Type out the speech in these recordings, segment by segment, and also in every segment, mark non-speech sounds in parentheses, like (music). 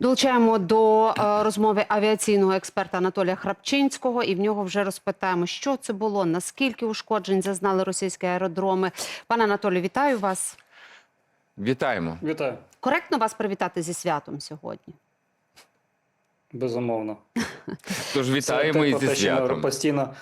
Долучаємо до е, розмови авіаційного експерта Анатолія Храпчинського, і в нього вже розпитаємо, що це було, наскільки ушкоджень зазнали російські аеродроми. Пане Анатолію, вітаю вас. Вітаємо. Вітаю, Коректно вас привітати зі святом сьогодні. безумовно. Тож вітаємо і зі те, святом. постійно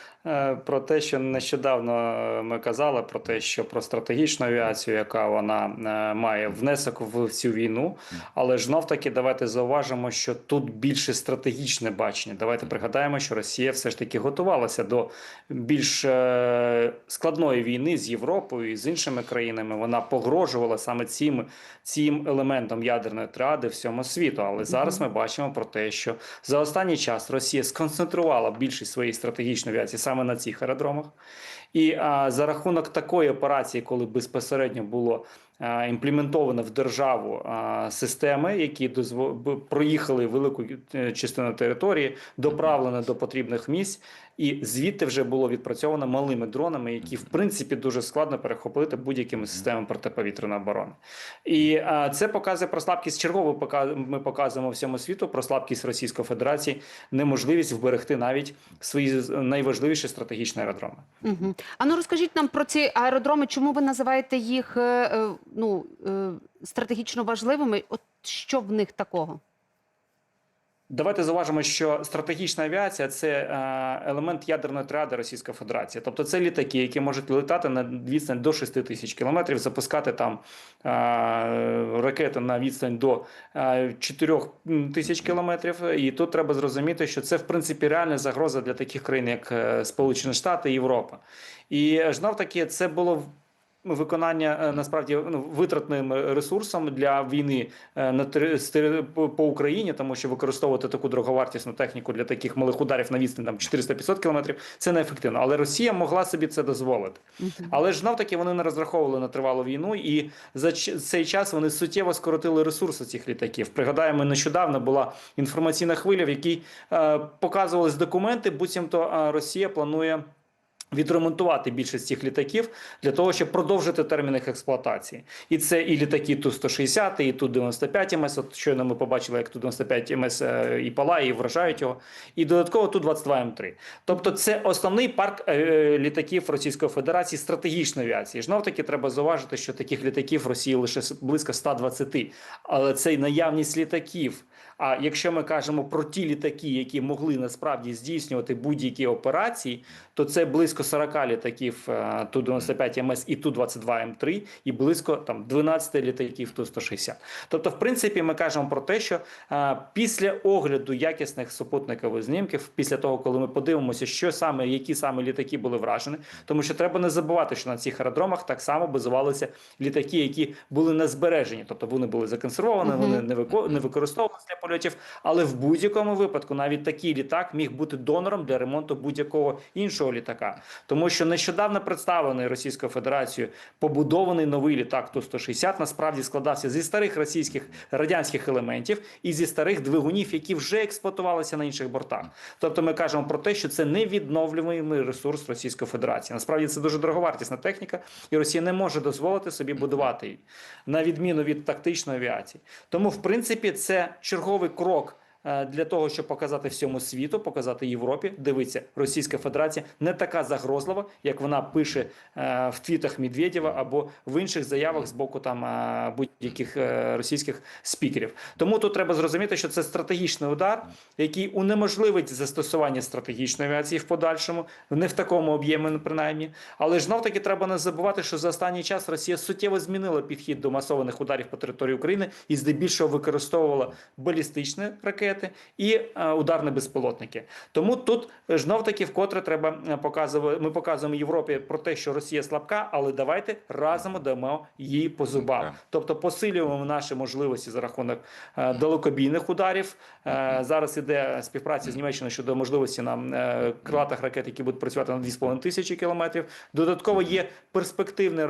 про те, що нещодавно е, ми казали, про те, що про стратегічну авіацію, яка вона е, має внесок в цю війну. Але ж знов таки давайте зауважимо, що тут більше стратегічне бачення. Давайте пригадаємо, що Росія все ж таки готувалася до більш е, складної війни з Європою і з іншими країнами. Вона погрожувала саме цим, цим елементом ядерної триади всьому світу. Але зараз ми бачимо про те, що за останній час Росія сконцентрувала більшість своєї стратегічної авіації саме на цих аеродромах. І а, за рахунок такої операції, коли безпосередньо було а, імплементовано в державу системи, які проїхали велику е, частину території, доправлено до потрібних місць, і звідти вже було відпрацьовано малими дронами, які в принципі дуже складно перехопити будь-якими системами протиповітряної оборони. І це показує про слабкість чергово. пока- Ми показуємо всьому світу про слабкість Російської Федерації, неможливість вберегти навіть свої найважливіші стратегічні аеродроми. Угу. А ну розкажіть нам про ці аеродроми, чому ви називаєте їх е, е, ну, е, стратегічно важливими? От що в них такого? Давайте зауважимо, що стратегічна авіація це е, елемент ядерної триади Російської Федерації. Тобто це літаки, які можуть летати на відстань до 6 тисяч кілометрів, запускати там е, ракети на відстань до е, 4 тисяч кілометрів. І тут треба зрозуміти, що це в принципі реальна загроза для таких країн, як Сполучені Штати і Європа. І знов таки це було виконання е, насправді ну, витратним ресурсом для війни е, на по Україні, тому що використовувати таку дороговартісну техніку для таких малих ударів на відстань там 400-500 кілометрів це неефективно. Але Росія могла собі це дозволити. Але ж знов таки вони не розраховували на тривалу війну, і за цей час вони суттєво скоротили ресурси цих літаків. Пригадаємо, нещодавно була інформаційна хвиля, в якій е, показувались документи, буцімто е, Росія планує. Відремонтувати більшість цих літаків для того, щоб продовжити термін їх експлуатації, і це і літаки ту 160 і ту 95 МС. От щойно ми побачили, як ту 95 МС е, і палає, і вражають його, і додатково ту 22 М3. Тобто, це основний парк е, літаків Російської Федерації стратегічної авіації. Знов таки треба зауважити, що таких літаків в Росії лише близько 120. Але це й наявність літаків. А якщо ми кажемо про ті літаки, які могли насправді здійснювати будь-які операції, то це близько 40 літаків е, Ту-95 МС і Ту-22 М3, і близько там 12 літаків Ту-160. Тобто, в принципі, ми кажемо про те, що е, після огляду якісних супутникових знімків, після того, коли ми подивимося, що саме, які саме літаки були вражені, тому що треба не забувати, що на цих аеродромах так само базувалися літаки, які були не збережені, тобто вони були законсервовані, Мгм. вони не вико- не використовувалися для польотів. Але в будь-якому випадку навіть такий літак міг бути донором для ремонту будь-якого іншого літака, тому що нещодавно представлений Російською Федерацією побудований новий літак Ту-160 насправді складався зі старих російських радянських елементів і зі старих двигунів, які вже експлуатувалися на інших бортах. Тобто, ми кажемо про те, що це невідновлюваний ресурс Російської Федерації. Насправді це дуже дороговартісна техніка, і Росія не може дозволити собі будувати її на відміну від тактичної авіації. Тому, в принципі, це черговий крок. Е, Для того щоб показати всьому світу, показати Європі, дивиться, Російська Федерація не така загрозлива, як вона пише е, в твітах Медведєва або в інших заявах з боку там е, будь-яких російських спікерів. Тому тут треба зрозуміти, що це стратегічний удар, який унеможливить застосування стратегічної авіації в подальшому, не в такому об'ємі, принаймні. Але ж знов таки треба не забувати, що за останній час Росія суттєво змінила підхід до масованих ударів по території України і здебільшого використовувала балістичні ракети і е, ударні безпілотники. Тому тут знов таки вкотре треба е, показувати. Ми показуємо Європі про те, що Росія слабка, але давайте разом дамо їй по зубах. Так. Тобто посилюємо наші можливості за рахунок е, далекобійних ударів. Е, зараз іде співпраця з Німеччиною щодо можливості нам е, крилатих ракет, які будуть працювати на 2,5 тисячі кілометрів. Додатково є перспективні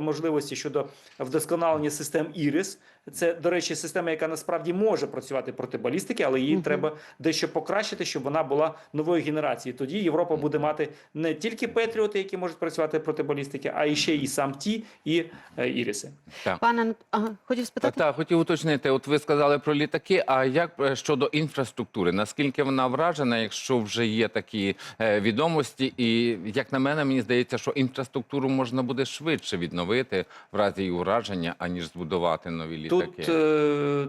можливості щодо вдосконалення систем ІРІС, Це, до речі, система, яка насправді може працювати проти балістики, але її Мгм. треба дещо покращити, щоб вона була нової генерації. Тоді Європа буде мати не тільки Петріоти, які можуть працювати проти балістики, а і ще і сам ті, і е, Іріси. Так. Пане ага, хотів спитати. так, хотів уточнити. От ви сказали про літаки. А як е, щодо інфраструктури? Наскільки вона вражена, якщо вже є такі е, відомості? І як на мене, мені здається, що інфраструктуру можна буде швидше відновити в разі її ураження, аніж збудувати нові літаки. Тут, е,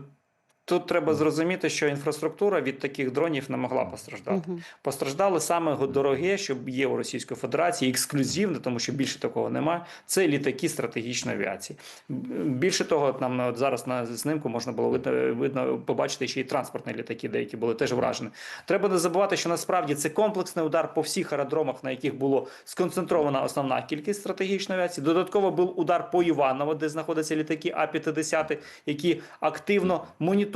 тут треба зрозуміти, що інфраструктура від таких дронів не могла постраждати. Мгм. Постраждали саме дороге, що є у Російської Федерації, ексклюзивне, тому що більше такого немає. Це літаки стратегічної авіації. Більше того, нам от зараз на знімку можна було видно, видно побачити ще й транспортні літаки, деякі були теж вражені. Треба не забувати, що насправді це комплексний удар по всіх аеродромах, на яких було сконцентрована основна кількість стратегічної авіації. Додатково був удар по Іваново, де знаходяться літаки А-50, які активно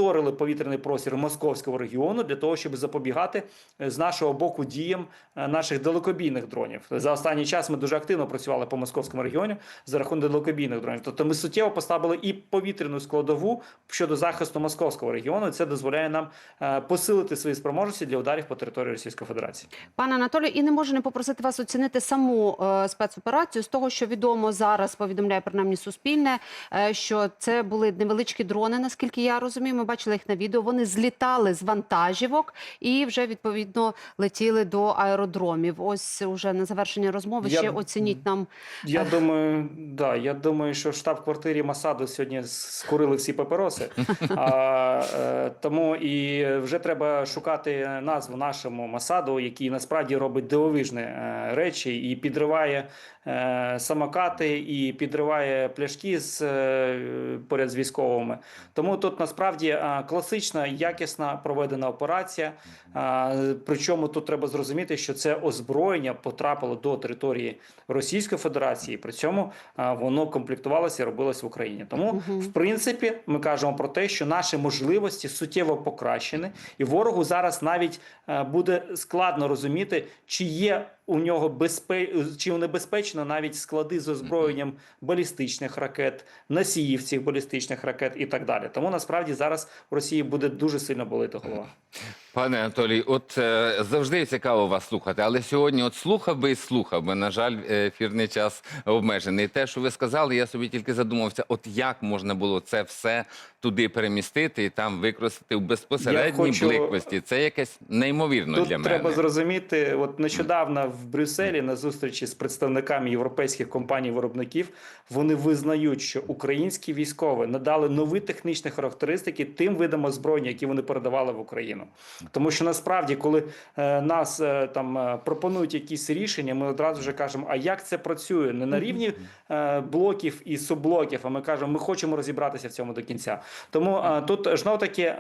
моніторили повітряний простір московського регіону для того, щоб запобігати е, з нашого боку діям е, наших далекобійних дронів. За останній час ми дуже активно працювали по московському регіоні за рахунок далекобійних дронів. Тобто ми суттєво поставили і повітряну складову щодо захисту московського регіону. Це дозволяє нам е, посилити свої спроможності для ударів по території Російської Федерації. Пане Анатолію, і не можу не попросити вас оцінити саму спецоперацію з того, що відомо зараз, повідомляє принаймні Суспільне, що це були невеличкі дрони, наскільки я розумію. Ми бачили їх на відео. Вони злітали з вантажівок і вже відповідно летіли до аеродромів. Ось уже на завершення розмови Я- ще оцініть нам. Я думаю, да, я думаю, що в штаб-квартирі Масаду сьогодні скурили всі папіроси. (laughs) А, е, тому і вже треба шукати назву нашому Масаду, який насправді робить дивовижні е, речі і підриває е, самокати, і підриває пляшки з поряд з військовими. Тому тут насправді класична, якісна проведена операція. Причому тут треба зрозуміти, що це озброєння потрапило до території Російської Федерації. При цьому воно комплектувалося і робилось в Україні. Тому, в принципі, ми кажемо про те, що наші можливості суттєво покращені, і ворогу зараз навіть е, буде складно розуміти, чи є у нього безпе... чи небезпечно навіть склади з озброєнням балістичних ракет, носіїв цих балістичних ракет і так далі. Тому насправді зараз в Росії буде дуже сильно болити голова. Пане Анатолій, от е, завжди цікаво вас слухати, але сьогодні от слухав би і слухав би. На жаль, ефірний час обмежений. Те, що ви сказали, я собі тільки задумався, от як можна було це все туди перемістити і там використати в безпосередній хочу- близькості. Це якесь неймовірно Тут для треба зрозуміти, от нещодавно в Брюсселі на зустрічі з представниками європейських компаній-виробників вони визнають, що українські військові надали нові технічні характеристики тим видам озброєння, які вони передавали в Україну. Тому що насправді, коли е, нас е, там е, пропонують якісь рішення, ми одразу вже кажемо, а як це працює? Не на рівні е, блоків і субблоків, а ми кажемо, ми хочемо розібратися в цьому до кінця. Тому е, тут знов таки.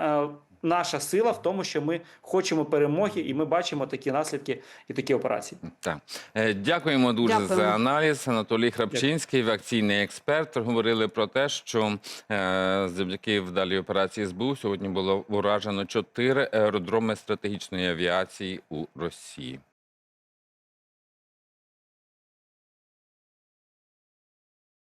Наша сила в тому, що ми хочемо перемоги, і ми бачимо такі наслідки і такі операції. Так. Е, Дякуємо дуже Дякую. за аналіз. Анатолій Храпчинський, авіаційний експерт, говорили про те, що е, завдяки вдалій операції СБУ сьогодні було уражено чотири аеродроми стратегічної авіації у Росії.